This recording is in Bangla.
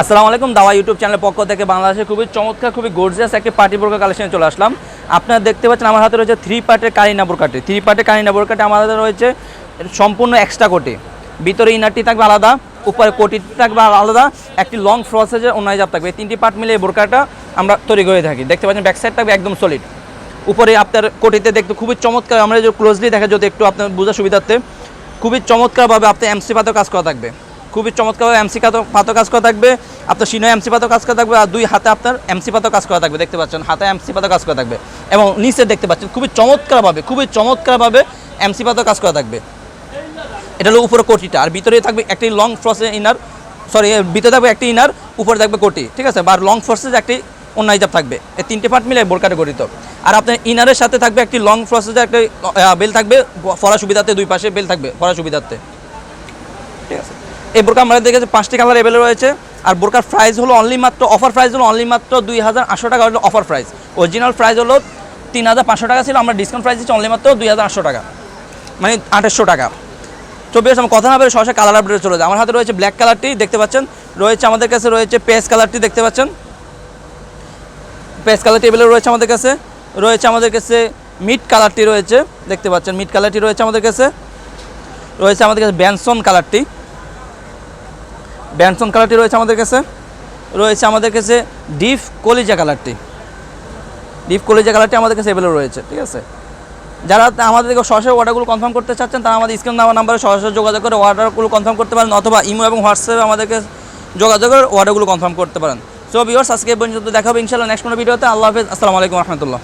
আসসালামু আলাইকুম, দাওয়া ইউটিউব চ্যানেলের পক্ষ থেকে বাংলাদেশে খুবই চমৎকার, খুবই গর্জিয়াস একটি পার্টি বোরকা কালেকশনে চলে আসলাম। আপনারা দেখতে পাচ্ছেন আমার হাতে রয়েছে থ্রি পার্টের কারিনা বোরকাটি। থ্রি পার্টের কারিনা বোরকাটি আমাদের রয়েছে সম্পূর্ণ এক্সট্রা কোটি। ভিতরে ইনারটি থাকবে আলাদা, উপরে কোটিটি থাকবে আলাদা, একটি লং ফ্রসেজের অন্য জাপ থাকবে। তিনটি পার্ট মিলে এই বোরকাটা আমরা তৈরি করে থাকি। দেখতে পাচ্ছেন ব্যাক সাইড থাকবে একদম সলিড উপরে আপনার কোটিতে দেখতে খুবই চমৎকার, আমরা যদি ক্লোজলি দেখা যদি একটু আপনার বোঝার সুবিধার্থে, খুবই চমৎকারভাবে আপনার এমসি পাতেও কাজ করা থাকবে। খুবই চমৎকারভাবে এমসি পাতো কাজ করা থাকবে, আপনার সিনো এমসি পাতও কাজ করা থাকবে, আর দুই হাতে আপনার এমসি পাতও কাজ করা থাকবে, দেখতে পাচ্ছেন, হাতে এমসি পাতও কাজ করা থাকবে, এবং নিচে দেখতে পাচ্ছেন, খুবই চমৎকারভাবে খুবই চমৎকারভাবে এমসি পাতও কাজ করা থাকবে। এটা হলো উপরে কোটিটা, আর ভিতরে থাকবে একটি লং ফ্রসে ইনার সরি ভিতরে থাকবে একটি ইনার উপরে থাকবে কোটি, ঠিক আছে? বা লং ফ্রসেজ একটি অন্য হিজাব থাকবে, এই তিনটে পার্ট মিলে বোরকাটে গঠিত আর আপনার ইনারের সাথে থাকবে একটি লং ফ্রসেজের একটি বেল থাকবে ফরা সুবিধাতে দুই পাশে বেল থাকবে, ফরা সুবিধার্থে। ঠিক আছে? এই বোরকা আমাদের দেখেছে পাঁচটি কালার অ্যাভেলেবল রয়েছে। আর বোরকার প্রাইস হলো অনলি মাত্র অফার প্রাইস হলো অনলি মাত্র দুই হাজার আটশো টাকা, হলো অফার প্রাইস অরিজিনাল প্রাইস হলো তিন হাজার পাঁচশো টাকা ছিল, আমরা ডিসকাউন্ট প্রাইস দিচ্ছি অনলি মাত্র দুই হাজার আটশো টাকা। মানে আঠাশশো টাকা। তো বেশ, আমার কথা না বলে সরাসরি কালার আপডেটে চলে যায়। আমার হাতে রয়েছে ব্ল্যাক কালারটি দেখতে পাচ্ছেন? রয়েছে আমাদের কাছে রয়েছে পেস কালারটি দেখতে পাচ্ছেন? পেস কালার টেবিলে রয়েছে আমাদের কাছে। রয়েছে আমাদের কাছে মিট কালারটি রয়েছে, দেখতে পাচ্ছেন? মিট কালারটি রয়েছে আমাদের কাছে। রয়েছে আমাদের কাছে ব্যানসন কালারটি ব্যানসন কালারটি রয়েছে আমাদের কাছে। রয়েছে আমাদের কাছে ডিপ কলিজা কালারটি। ডিপ কলিজা কালারটি আমাদের কাছে অ্যাভেলেবল রয়েছে, ঠিক আছে? যারা আমাদের সরাসরি অর্ডারগুলো কনফার্ম করতে চাচ্ছেন, তারা আমাদের স্ক্রিন নাম্বার নাম্বারে সরাসরি যোগাযোগ করে অর্ডারগুলো কনফার্ম করতে পারেন, অথবা ইমো এবং হোয়াটসঅ্যাপে আমাদেরকে যোগাযোগ করে অর্ডারগুলো কনফার্ম করতে পারেন। সো ভিউয়ার্স আজকে পর্যন্ত দেখা হবে ইনশাআল্লাহ নেক্সট কোনো ভিডিওতে আল্লাহ হাফেজ। আসসালামু আলাইকুম রহমতুল্লাহ।